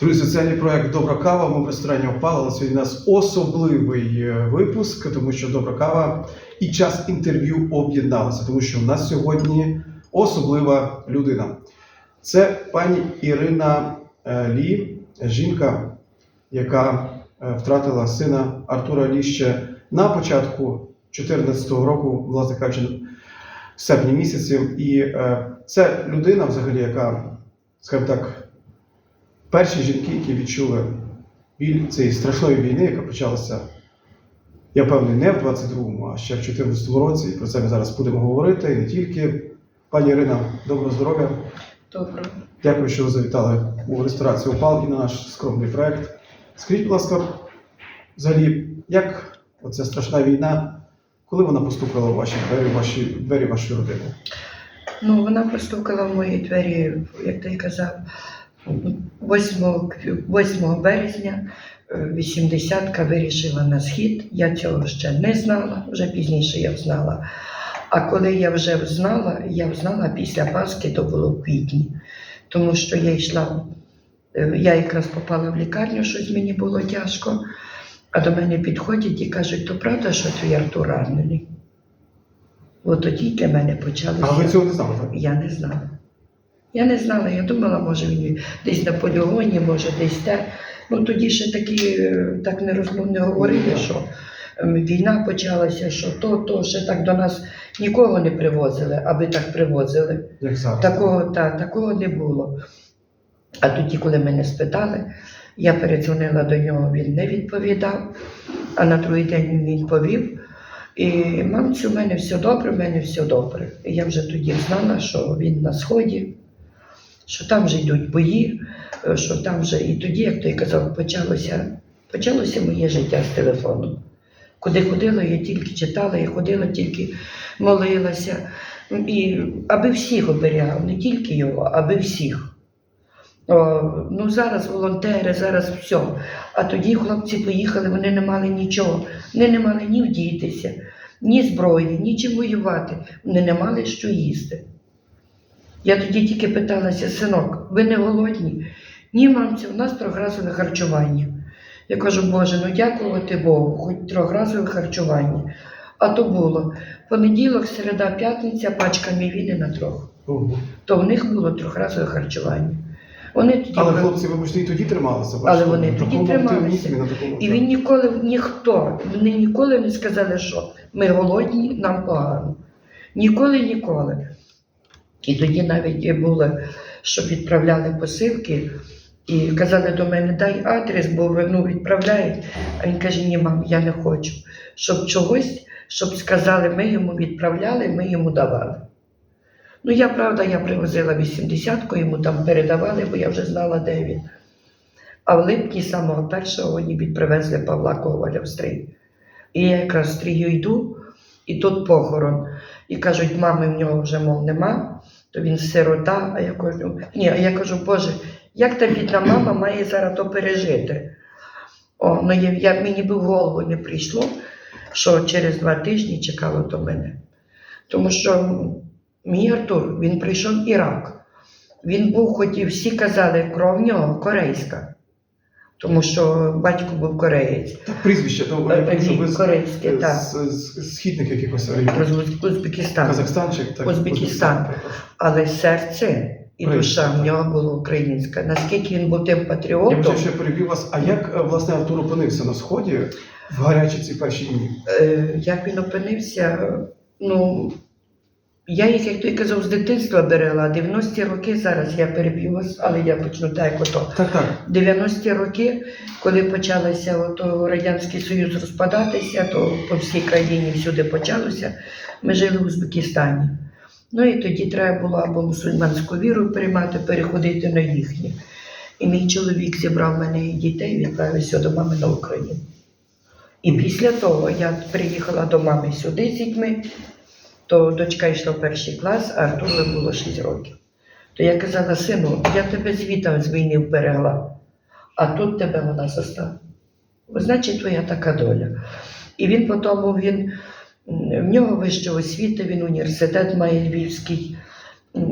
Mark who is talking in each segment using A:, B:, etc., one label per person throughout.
A: Друзі, соціальний проект Добра кава. Ми в ресторані Опала. Але Сьогодні у нас особливий е, випуск, тому що добра кава і час інтерв'ю об'єдналися, тому що у нас сьогодні особлива людина. Це пані Ірина е, Лі, жінка, яка е, втратила сина Артура Лі ще на початку 2014 року, власне кажучи, в серпні місяці. І це людина, взагалі, яка, скажімо так, перші жінки, які відчули біль цієї страшної війни, яка почалася, я певний, не в 22-му, а ще в 2014 році. І про це ми зараз будемо говорити. І не тільки. Пані Ірина, доброго здоров'я.
B: Добре.
A: Дякую, що ви завітали у ресторацію Опал і на наш скромний проект. Скажіть, будь ласка, взагалі, як оця страшна війна, коли вона постукала у ваші двері, у ваші двері вашої родини?
B: Ну, вона постукала в мої двері, як ти казав, 8, 8 березня е, 80-ка вирішила на схід. Я цього ще не знала, вже пізніше я знала. А коли я вже знала, я знала після Пасхи, то було в квітні. Тому що я йшла, е, я якраз попала в лікарню, щось мені було тяжко. А до мене підходять і кажуть, то правда, що твій Артур ранений? От тоді для мене почалося.
A: А ви цього не знали.
B: Я не знала. Я не знала, я думала, може він десь на полігоні, може десь те. Ну тоді ще такі е, так не розмов не говорили, що ем, війна почалася, що то, то ще так до нас нікого не привозили, аби так привозили.
A: Як зараз?
B: Такого, та, такого не було. А тоді, коли мене спитали, я передзвонила до нього, він не відповідав, а на другий день він відповів. І мамці, у мене все добре, у мене все добре. І я вже тоді знала, що він на сході, що там вже йдуть бої, е, що там вже і тоді, як той казав, почалося, почалося моє життя з телефону. Куди ходила, я тільки читала, я ходила, тільки молилася. І аби всіх оберігав, не тільки його, аби всіх. О, ну зараз волонтери, зараз все. А тоді хлопці поїхали, вони не мали нічого. Вони не мали ні вдітися, ні зброї, ні чим воювати. Вони не мали що їсти. Я тоді тільки питалася, синок, ви не голодні? Ні, мамці, у нас трьохразове харчування. Я кажу, Боже, ну дякувати Богу, хоч трьохразове харчування. А то було понеділок, середа, п'ятниця, пачка мівіни на трьох. То в них було трьохразове харчування. Вони тоді
A: Але хлопці, вибачте, і тоді трималися. бачите?
B: Але вони
A: на
B: тоді
A: такому
B: трималися.
A: оптимізмі, на такому,
B: І
A: так.
B: він ніколи, ніхто, вони ніколи не сказали, що ми голодні, нам погано. Ніколи, ніколи. І тоді навіть було, що відправляли посилки, і казали до мене, дай адрес, бо ну, відправляють. А він каже, ні, мам, я не хочу. Щоб чогось, щоб сказали, ми йому відправляли, ми йому давали. Ну, я правда, я привозила 80-ку, йому там передавали, бо я вже знала, де він. А в липні самого першого вони відпривезли Павла Коваля в стрій. І я якраз в стрію йду, і тут похорон. І кажуть, мами в нього вже, мов, нема, то він сирота. А я кажу, ні, а я кажу, Боже, як та бідна мама має зараз то пережити? О, ну я, я, мені би в голову не прийшло, що через два тижні чекало до мене. Тому що мій Артур, він прийшов Ірак. Він був, хотів, всі казали, кров в нього корейська. Тому що батько був кореєць.
A: Так, прізвище, то я ви з, з,
B: так.
A: з, з східних якихось регіонів.
B: З Узбекистан.
A: Казахстан чи так?
B: Узбекистан. Але серце і душа в нього була українська. Наскільки він був тим патріотом,
A: що я перебив вас. А як е, власне Артур опинився на сході в гарячі ці перші дні?
B: е, як він опинився, ну. Я їх, як той казав, з дитинства берела, 90-ті роки зараз я переб'ю вас, але я почну так, як ото.
A: Так, так.
B: 90-ті роки, коли почалося ото Радянський Союз розпадатися, то по всій країні всюди почалося. Ми жили в Узбекистані. Ну і тоді треба було або мусульманську віру приймати, переходити на їхню. І мій чоловік зібрав мене і дітей і відправився до мами на Україну. І після того я приїхала до мами сюди з дітьми, то дочка йшла в перший клас, а Артуру було 6 років. То я казала, сину, я тебе звітом з війни вберегла, а тут тебе вона застала. Значить, твоя така доля. І він потім він в нього вища освіта, він університет має львівський.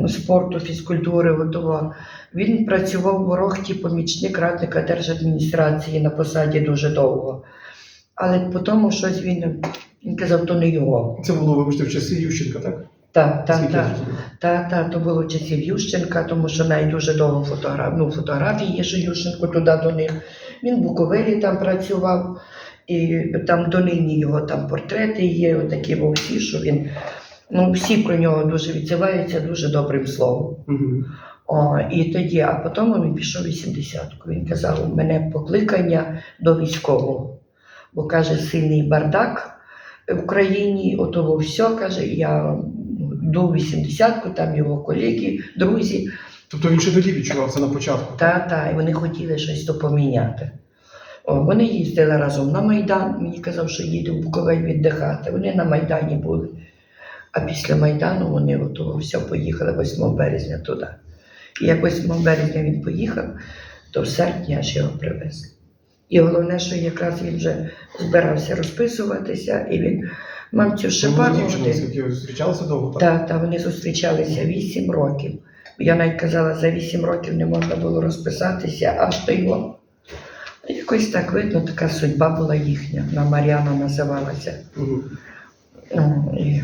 B: спорту, фізкультури, готова. Він працював в Ворохті помічник радника держадміністрації на посаді дуже довго. Але потім щось він, він казав, то не його.
A: Це було, вибачте, в часи Ющенка, так?
B: Так, так,
A: Скільки
B: так. Так, так, то було часів Ющенка, тому що навіть дуже довго фотограф, ну, фотографії є, що Ющенко туди до них. Він в Буковелі там працював, і там донині його там портрети є, отакі во всі, що він. Ну, всі про нього дуже відзиваються дуже добрим словом.
A: Мгм.
B: О, і тоді, а потім він пішов 80-ку. Він казав, у мене покликання до військового. Бо каже, сильний бардак в Україні, ото все, каже, я в 80-ку, там його колеги, друзі,
A: Тобто він ще тоді відчував це на початку.
B: та, та, і вони хотіли щось то поміняти. О, вони їздили разом на Майдан. Мені казав, що їде в Буковель віддихати. Вони на Майдані були. А після Майдану вони ото все поїхали 8 березня туди. І як 8 березня він поїхав, то в серпні аж його привезли. І головне, що якраз він вже збирався розписуватися, і він мав цю годин.
A: зустрічалися довго, так?
B: Так, та вони зустрічалися 8 років. Я навіть казала, за 8 років не можна було розписатися, аж то його. Якось так видно, така судьба була їхня. На Мар'яна називалася. Ну, і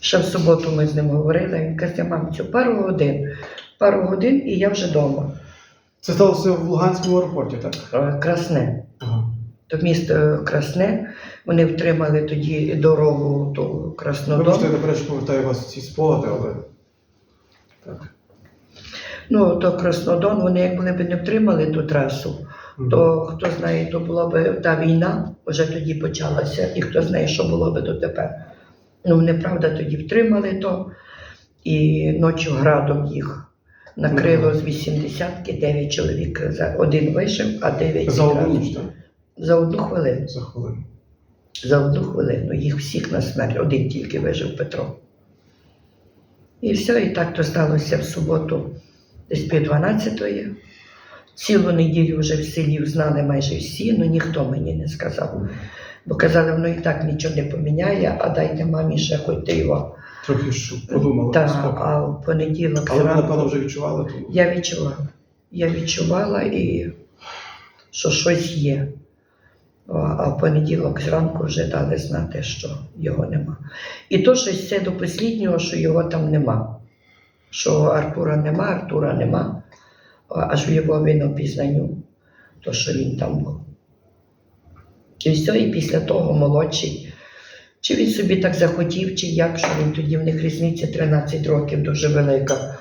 B: ще в суботу ми з ним говорили. Він каже, мам, цю пару годин, пару годин, і я вже вдома.
A: Це сталося в Луганському аеропорті, так?
B: Е, Красне.
A: Ага.
B: То місто е, Красне. Вони втримали тоді дорогу до Краснодому.
A: Вибачте, я наперед повертаю вас ці спогади, але. Так.
B: Ну, то Краснодон, вони якби б не втримали ту трасу, то хто знає, то була б та війна, вже тоді почалася, і хто знає, що було би дотепер. Ну, вони, правда, тоді втримали то, і ночі градом їх накрило з 80-ки 9 чоловік. За один вийшов, а 9
A: За одну ніч, так?
B: За одну хвилину.
A: За хвилину.
B: За одну хвилину. Їх всіх на смерть. Один тільки вижив Петро. І все, і так то сталося в суботу, десь пів 12-ї. Цілу неділю вже в селі знали майже всі, але ніхто мені не сказав. Бо казали, воно і так нічого не поміняє, а дайте мамі ще хоч ти його.
A: Трохи ж подумали.
B: Та,
A: спокійно.
B: а в понеділок
A: Але ви, напевно, вже відчували тому.
B: я відчувала. Я відчувала і що щось є. А в понеділок зранку вже дали знати, що його нема. І то щось це до останнього, що його там нема. Що Артура нема, Артура нема. Аж в його він опізнанню, то що він там був. І все, і після того молодший. Чи він собі так захотів, чи як, що він тоді в них різниця 13 років дуже велика.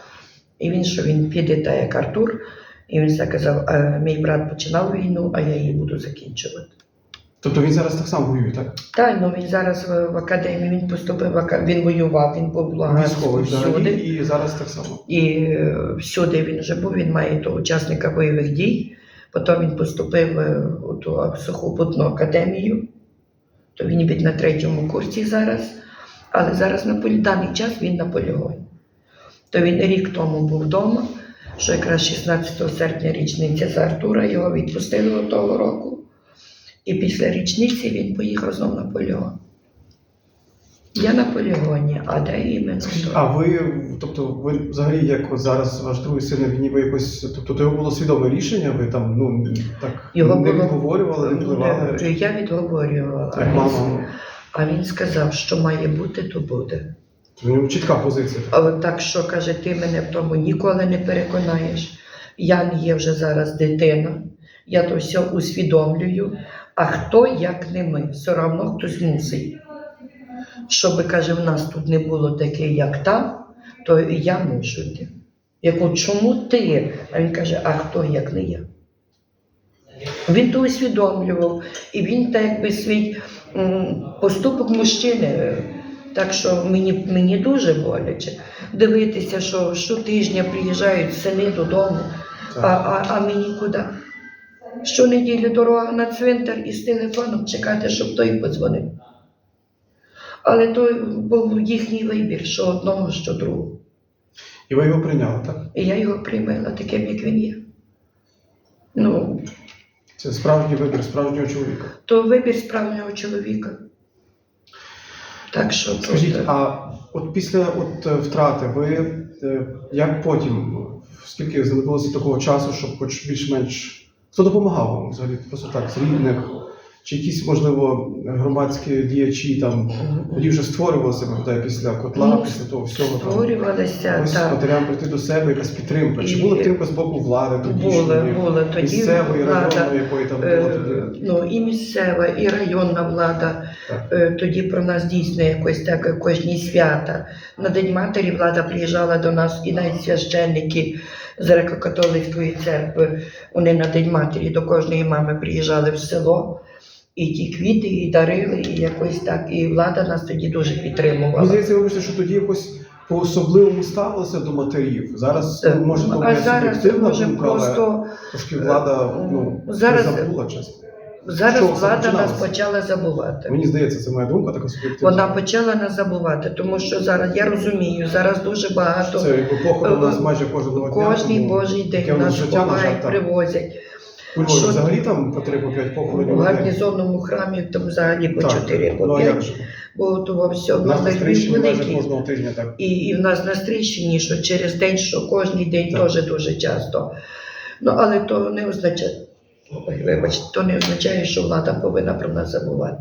B: І він, що він піде так, як Артур, і він сказав, «Е, мій брат починав війну, а я її буду закінчувати.
A: Тобто він зараз так само воює, так?
B: Так, ну він зараз в, академії, він поступив, він воював, він був
A: Військовий
B: всюди.
A: і зараз так само.
B: І е, всюди він вже був, він має то учасника бойових дій. Потім він поступив е, у ту сухопутну академію, то він ніби на третьому курсі зараз, але зараз на полі- даний час він на полігоні. То він рік тому був вдома, що якраз 16 серпня річниця за Артура, його відпустили того року. І після річниці він поїхав знову на полігон. Я на полігоні, а де іменно?
A: А ви, тобто, ви взагалі, як зараз ваш другий син на війні, ви якось, тобто, то його було свідоме рішення, ви там, ну, так
B: Його
A: не
B: було-
A: відговорювали, не впливали,
B: Ну, Я відговорювала.
A: як мама.
B: А він сказав, що має бути, то буде.
A: У нього чітка позиція.
B: А так що каже, ти мене в тому ніколи не переконаєш. Я не є вже зараз дитина, я то все усвідомлюю. А хто, як не ми, все одно хтось мусить. Щоби, каже, в нас тут не було таке, як там, то я мушу йти. Я кажу, чому ти? А він каже, а хто, як не я? Він то усвідомлював, і він так якби свій поступок мужчини. Так що мені, мені дуже боляче дивитися, що щотижня приїжджають сини додому, а, а, а мені куди? Щонеділі дорога на цвинтар і з телефоном чекати, щоб той подзвонив. Але то був їхній вибір, що одного, що другого.
A: І ви його прийняли, так?
B: І я його приймала таким, як він є. Ну,
A: Це справжній вибір справжнього чоловіка.
B: то вибір справжнього чоловіка. Так що
A: Скажіть,
B: е,
A: а от після от е, втрати ви е, як потім, скільки знадобилося такого часу, щоб хоч більш-менш хто допомагав вам взагалі? Просто так, з рідних, чи якісь, можливо, громадські діячі там тоді вже створювалися, пам'ятаю, після котла,
B: Ну,
A: після того всього
B: створювалися
A: Ось
B: так.
A: матерям прийти до себе, якась підтримка. Чи була підтримка з боку влади тоді?
B: Були, були тоді
A: місцевої, районної, якої там було
B: Е,
A: тоді?
B: Ну і місцева, і районна влада.
A: Так.
B: Е, Тоді про нас дійсно якось так кожні свята. На День матері влада приїжджала до нас, і навіть священники з греко-католицької церкви. Вони на День матері до кожної мами приїжджали в село. І ті квіти, і дарили, і якось так. І влада нас тоді дуже
A: Мені
B: підтримувала.
A: здається, вибачте, що тоді якось по-особливому ставилося до матерів. Зараз
B: Е,
A: ну, може
B: а
A: моя
B: зараз
A: суб'єктивна
B: може
A: думка, але
B: просто
A: трошки влада
B: е,
A: ну,
B: зараз-
A: забула чесно.
B: зараз
A: чого це
B: влада нас
A: починалося?
B: почала забувати.
A: Мені здається, це моя думка, така суб'єктивна.
B: Вона почала нас забувати, тому що зараз я розумію, зараз дуже багато
A: Це якби похорон у нас майже кожного дня.
B: кожний
A: тому
B: божий
A: таке
B: день
A: у нас
B: нас
A: життя, на жаль,
B: ховають,
A: так.
B: привозять.
A: У Львові
B: Що-
A: взагалі там по 3-5 похоронів.
B: У гарнізонному храмі там взагалі по
A: Так,
B: 4
A: Ну
B: по
A: а як же?
B: бо того все
A: У нас на
B: Львів
A: майже кожного тижня так.
B: І, і в нас на Стрийщині, що через день, що кожний день
A: Так.
B: теж дуже часто. Ну але то не означає, вибачте, то не означає, що влада повинна про нас забувати.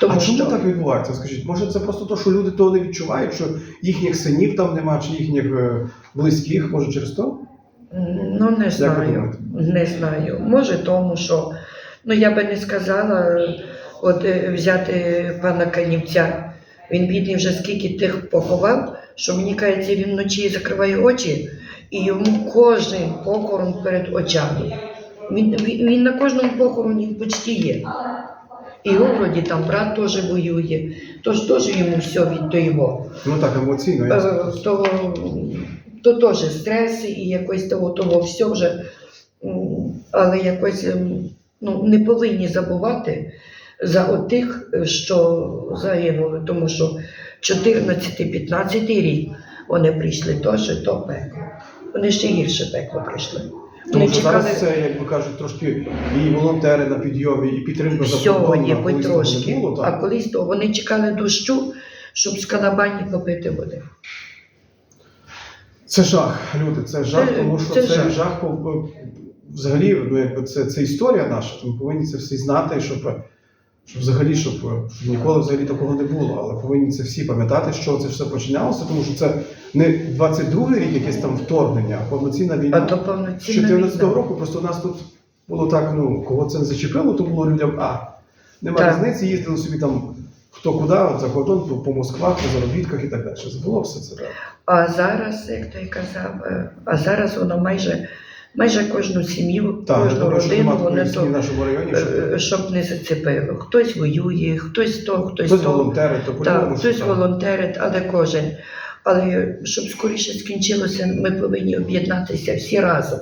B: Тому
A: а чому
B: що
A: так відбувається? Скажіть, може це просто то, що люди того не відчувають, що їхніх синів там нема, чи їхніх е, близьких, може через то?
B: Ну, не знаю. Не знаю. Може, тому що ну я би не сказала, от е, взяти пана Канівця. Він бідний вже скільки тих поховав, що мені кажеться, він вночі закриває очі, і йому кожен похорон перед очами. Він, він, він на кожному похороні почти є. І вроді там брат теж воює, тож теж йому все від до його.
A: Ну так, емоційно.
B: Е,
A: ясно.
B: То, теж стреси і якось того, того все вже, але якось ем, ну, не повинні забувати за отих, що загинули, тому що 14-15 рік вони прийшли теж то пекло. Вони ще гірше пекло прийшли.
A: Тому що зараз це, як би кажуть, трошки і волонтери на підйомі, і підтримка за а
B: хоч трошки.
A: було,
B: а колись то вони чекали дощу, щоб з канабані попити води.
A: Це жах, люди, це жах,
B: Це-
A: тому що
B: це
A: це,
B: жах.
A: жах. взагалі, ну, якби це, це історія наша, то ми повинні це всі знати, щоб, щоб взагалі, щоб, щоб ніколи взагалі такого не було. Але повинні це всі пам'ятати, що це все починалося, тому що це не 22-й рік якесь там вторгнення, а повноцінна
B: А
A: війна.
B: то
A: З 14-го року просто у нас тут було так, ну, кого це не зачепило, то було людям, а, нема різниці, їздили собі там хто куди, от за кордон, по, по Москвах, по заробітках і так далі. Було все це. Так.
B: А зараз, як той казав, е, а зараз воно майже, майже кожну сім'ю, кожну родину вони то,
A: нашому районі, що
B: е, щоб не зацепило. Хтось воює, хтось то, хтось,
A: хтось
B: то.
A: волонтери, то по-любому.
B: хтось
A: там.
B: волонтерить, але кожен. Але щоб скоріше скінчилося, ми повинні об'єднатися всі разом.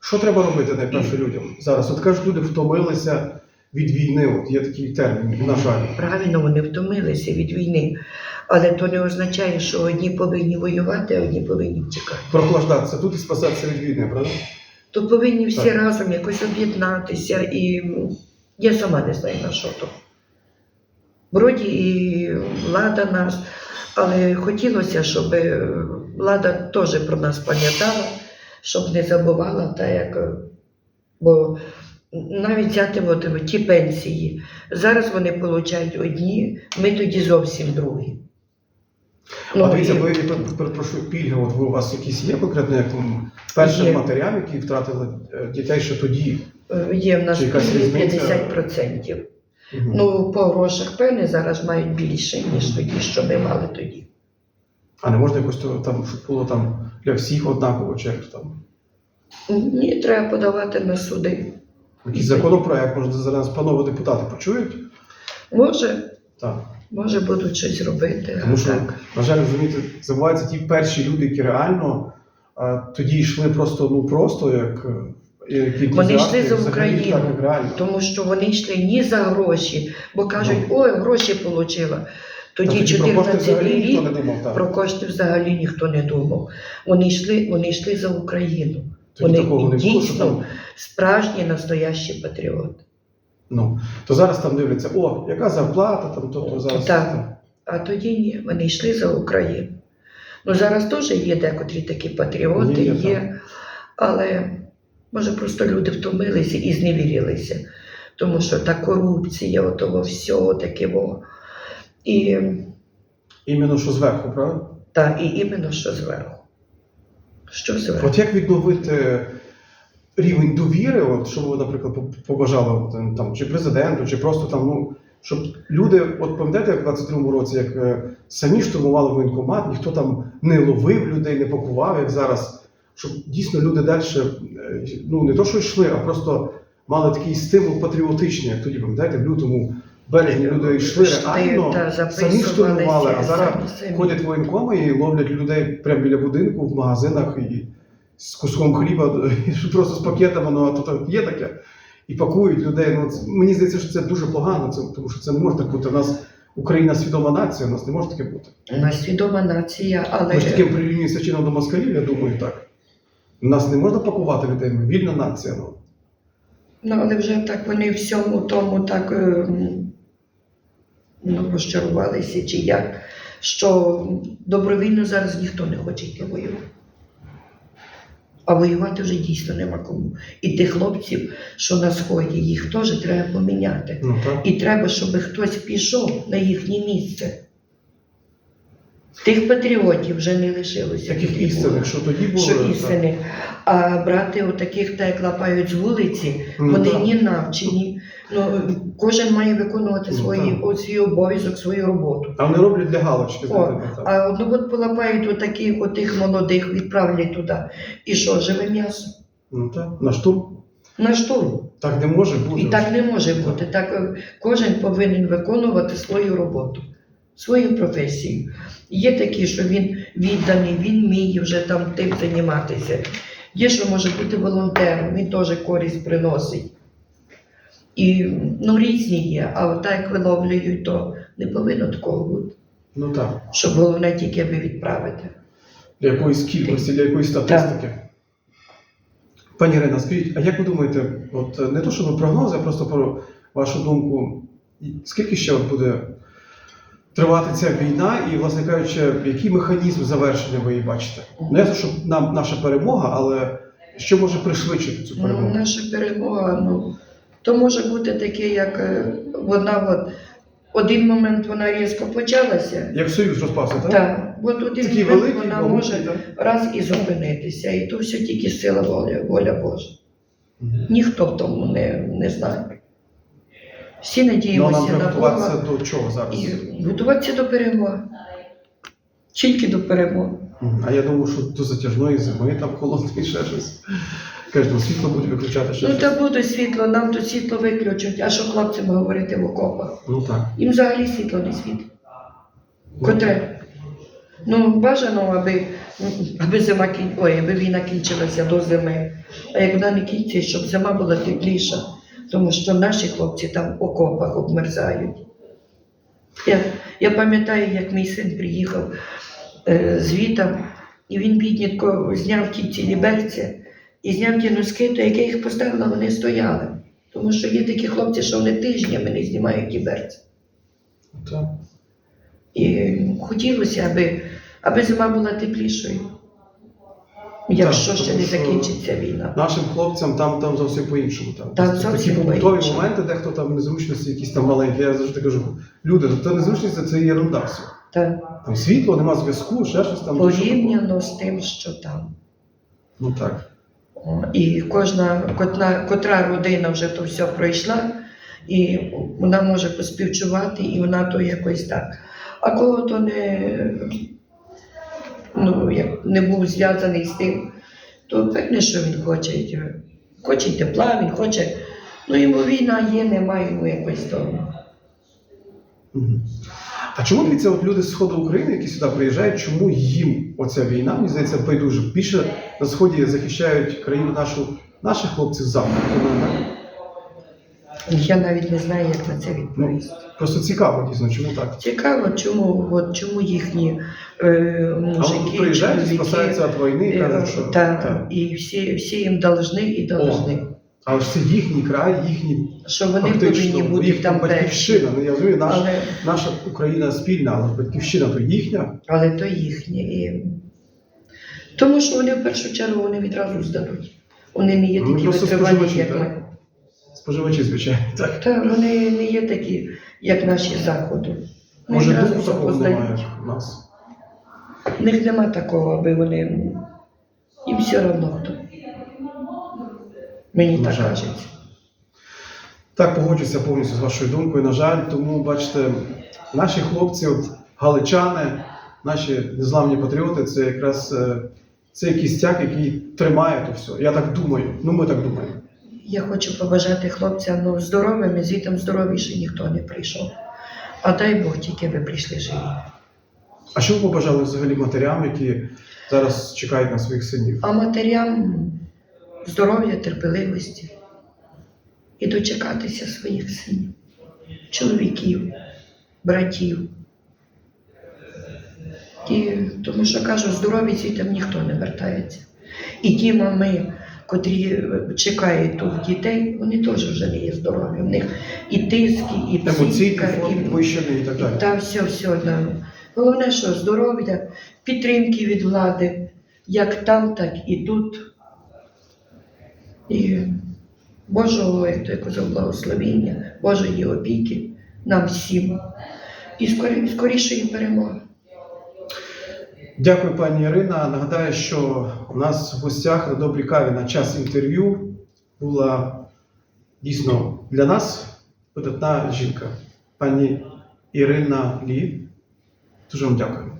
A: Що треба робити найперше людям зараз? От кажуть, люди втомилися від війни. От є такий термін, на жаль.
B: Правильно, вони втомилися від війни. Але то не означає, що одні повинні воювати, а одні повинні втікати.
A: Прохлаждатися тут і спасатися від війни, правда?
B: То повинні всі
A: Так.
B: разом якось об'єднатися. І я сама не знаю на що то. Вроді і влада нас, але хотілося, щоб е, влада теж про нас пам'ятала, щоб не забувала, та як. е, Бо навіть взяти от, ті пенсії. Зараз вони отримують одні, ми тоді зовсім другі. Ну,
A: а дивіться,
B: і-
A: ви перепрошую, пільги, от ви у вас якісь є конкретно, як
B: Є.
A: матерям, які втратили е, дітей ще тоді?
B: Е, Є в нас пільги 50%.
A: Мгм.
B: Ну, по грошах певне зараз мають більше, ніж тоді, що ми мали тоді.
A: А не можна якось там, щоб було там для всіх однаково, чи як там?
B: Ні, треба подавати на суди.
A: Якийсь законопроект, може, зараз панове депутати почують?
B: Може,
A: Так.
B: може будуть щось робити.
A: Тому що,
B: так.
A: на жаль, розумієте, забуваються ті перші люди, які реально а, тоді йшли просто, ну просто як. е, як
B: Вони йшли за Україну. Тому що вони йшли ні за гроші, бо кажуть,
A: Ну.
B: ой, гроші отримала. Тоді
A: Та про кошти
B: 14
A: взагалі ніхто
B: рік про кошти взагалі ніхто не думав. Вони йшли, вони йшли за Україну. Вони
A: такого не було, що
B: дійсно
A: там,
B: справжні настоящі патріоти.
A: ну, то зараз там дивляться, о, яка зарплата, там, тобто зараз.
B: Так. А тоді ні, вони йшли за Україну. Ну зараз теж є декотрі такі патріоти,
A: Є, є,
B: але може просто люди втомилися і зневірилися. Тому що та корупція, отого всього таке. І,
A: Іменно що зверху, правда?
B: та, і іменно що зверху. Що зверху?
A: От як відновити рівень довіри, от що ви, наприклад, по- побажали е, там, чи президенту, чи просто там, ну, щоб люди, от пам'ятаєте, як в 22-му році, як е, самі штурмували воєнкомат, ніхто там не ловив людей, не пакував, як зараз, щоб дійсно люди далі, ну не то, що йшли, а просто мали такий стимул патріотичний, як тоді, пам'ятаєте, в лютому, в березні люди йшли реально, самі штурмували, а зараз ходять воєнкоми і ловлять людей прямо біля будинку в магазинах і з куском хліба, і просто з пакетами, ну а то є таке. І пакують людей. Ну, мені здається, що це дуже погано, це, тому що це не може так бути. У нас Україна свідома нація, у нас не може таке бути.
B: У нас свідома нація, але
A: Ми ж таким прирівнюємося чином до москалів, я думаю, так. У нас не можна пакувати людей, ми вільна нація. Ну.
B: Ну, але вже так вони всьому тому так ем, ну, розчарувалися чи як, що добровільно зараз ніхто не хоче йти воювати. А воювати вже дійсно нема кому. І тих хлопців, що на сході, їх теж треба поміняти.
A: Ну.
B: І треба, щоб хтось пішов на їхнє місце. Тих патріотів вже не лишилося.
A: Таких істинних, що тоді було.
B: Що істини. А брати отаких, так як лапають з вулиці,
A: Ну,
B: вони
A: так.
B: ні навчені. Ну, кожен має виконувати
A: Ну,
B: свої,
A: так.
B: о, свій обов'язок, свою роботу.
A: А вони роблять для галочки, так.
B: А ну от полапають отаких, отих молодих, відправлять туди. І що, живе м'ясо?
A: Ну, так. На штурм.
B: На штурм.
A: Так не може бути.
B: І так не може бути. Так е, кожен повинен виконувати свою роботу, свою професію. Є такі, що він відданий, він вміє вже там тим займатися. Є, що може бути волонтером, він теж користь приносить. І ну, різні є, а от так як виловлюють, то не повинно такого бути.
A: Ну так.
B: Щоб головне тільки аби відправити.
A: Для якоїсь кількості, для якоїсь статистики. Пані Ірина, скажіть, а як ви думаєте, от не то, щоб прогнози, а просто про вашу думку, скільки ще от буде тривати ця війна, і, власне кажучи, який механізм завершення ви її бачите? Не те, що нам наша перемога, але що може пришвидшити цю
B: Ну,
A: перемогу?
B: наша перемога, ну, то може бути таке, як е, вона от, один момент вона різко почалася.
A: Як союз розпався, так?
B: Так, от один
A: Такий
B: момент
A: великий,
B: вона
A: могутній,
B: може
A: так?
B: раз і зупинитися. І то все тільки сила волі, воля Божа.
A: Мгм.
B: Ніхто в тому не, не знає. Всі
A: Ну,
B: надіємося на Бога
A: до чого зараз?
B: і готуватися до перемоги. Тільки до перемоги.
A: А я думав, що до затяжної зими там холодний ще щось. Кажуть, там світло будуть виключати ще
B: Ну
A: щось.
B: та буде світло, нам тут світло виключать, а що хлопцям говорити в окопах?
A: Ну так.
B: Їм взагалі світло не світить. Котре? Ну, бажано, аби, аби зима кін... Ой, аби війна кінчилася до зими. А як вона не кінчить, щоб зима була тепліша, тому що наші хлопці там в окопах обмерзають. Я, я пам'ятаю, як мій син приїхав е, звітом, і він біднітко зняв ті цілі берці і зняв ті носки, то як я їх поставила, вони стояли. Тому що є такі хлопці, що вони тижнями не знімають ті берці.
A: так.
B: І хотілося, аби, аби зима була теплішою. Якщо
A: Так,
B: ще не закінчиться війна.
A: Нашим хлопцям там, там зовсім по-іншому. Там,
B: Там зовсім
A: такі побутові моменти, де хто там незручності, якісь там маленькі. Я завжди кажу, люди, то незручності це єрунда все.
B: Та
A: Там світло, нема зв'язку, ще щось там.
B: порівняно з тим, що там.
A: Ну так.
B: О, І кожна котна, котра родина вже то все пройшла, і вона може поспівчувати, і вона то якось так. А кого то не, ну, як не був зв'язаний з тим, то певне, що він хоче. Хоче тепла, він хоче. Ну йому війна є, немає йому якось того.
A: А чому дивіться, от люди з сходу України, які сюди приїжджають, чому їм оця війна, мені здається, байдуже? Більше на сході захищають країну нашу, наших хлопців з заходу.
B: Я навіть не знаю, як на це
A: Ну, просто цікаво, дійсно, чому так?
B: Цікаво, чому, от, чому їхні е,
A: А
B: мужики,
A: от тут приїжджають, спасаються від війни і
B: Е,
A: кажуть, що
B: та,
A: так.
B: і всі, всі їм должны і должны.
A: Але ж це їхній край, їхній
B: Що вони повинні бути
A: їхня
B: там
A: батьківщина. Ну я розумію, наш,
B: Але,
A: наша Україна спільна, але батьківщина то їхня.
B: але то їхнє. І... Тому що вони в першу чергу вони відразу здадуть. Вони не є такі
A: просто
B: витривалі, як
A: так?
B: ми.
A: Споживачі, звичайно. Так.
B: Та вони не є такі, як наші заходу. Вони
A: Може, духу такого немає в нас.
B: В них нема такого, аби вони. Їм все одно хто. Мені так кажеться.
A: Так, погоджуюся повністю з вашою думкою. На жаль, тому бачите, наші хлопці, от галичани, наші незламні патріоти, це якраз е, це стяг, який тримає то все. Я так думаю. Ну, ми так думаємо.
B: Я хочу побажати хлопцям ну, здоровими, звітом здоровіше ніхто не прийшов. А дай Бог, тільки ви прийшли живі.
A: А що ви побажали взагалі матерям, які зараз чекають на своїх синів?
B: А матерям здоров'я, терпеливості і дочекатися своїх синів, чоловіків, братів. І, тому що кажу, здорові звітом ніхто не вертається. І ті мами, котрі е, чекають тут дітей, вони теж вже не є здорові. У них і тиски, і психіка, і
A: і так далі.
B: та все, все. Да. Головне, що здоров'я, підтримки від влади, як там, так і тут. І Божого, як я казав, благословіння, Божої опіки нам всім. І скорі, скорішої перемоги.
A: Дякую, пані Ірина. Нагадаю, що у нас в гостях на добрій каві на час інтерв'ю була дійсно для нас видатна жінка, пані Ірина Лі. Дуже вам дякую.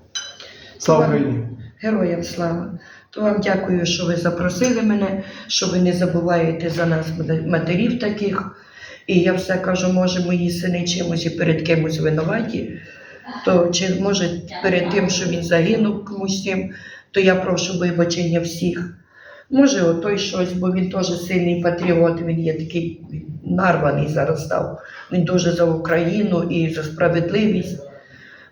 A: Слава. Україні!
B: Героям слава. То вам дякую, що ви запросили мене, що ви не забуваєте за нас матерів таких. І я все кажу, може, мої сини чимось і перед кимось винуваті, то чи може перед тим, що він загинув комусь то я прошу вибачення всіх. Може, отой щось, бо він теж сильний патріот, він є такий нарваний зараз став. Він дуже за Україну і за справедливість.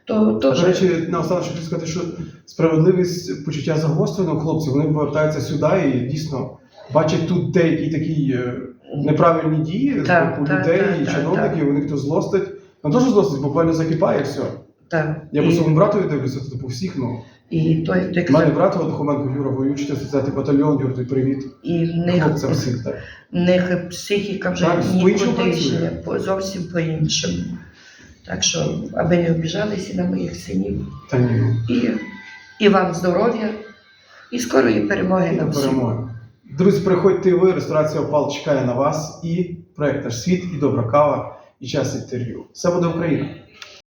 B: То
A: До
B: теж
A: речі, наостанок хочу сказати, що справедливість почуття загострено у хлопців, вони повертаються сюди і дійсно бачать тут деякі такі е, неправильні дії з
B: Так,
A: боку
B: так,
A: людей
B: так,
A: і
B: так,
A: чиновників, вони хто злостить. Ну теж злостить, буквально закипає все.
B: так.
A: Я
B: І-
A: по своєму братові дивлюся, то по всіх, ну.
B: І той, той
A: У мене брат Дохоменко Юра воює 430 батальйон, Юр, привіт.
B: і в них,
A: Хлопцям всіх, так.
B: в них психіка вже
A: Так, по-іншому
B: нікудишня,
A: працює.
B: по, зовсім по-іншому. Так що, аби не обіжалися на моїх синів.
A: Та ні.
B: І, і вам здоров'я, і скорої перемоги
A: І
B: нам всім.
A: перемоги. Друзі, приходьте і ви, ресторація Опал чекає на вас і проект наш світ, і добра кава, і час інтерв'ю. Все буде Україна.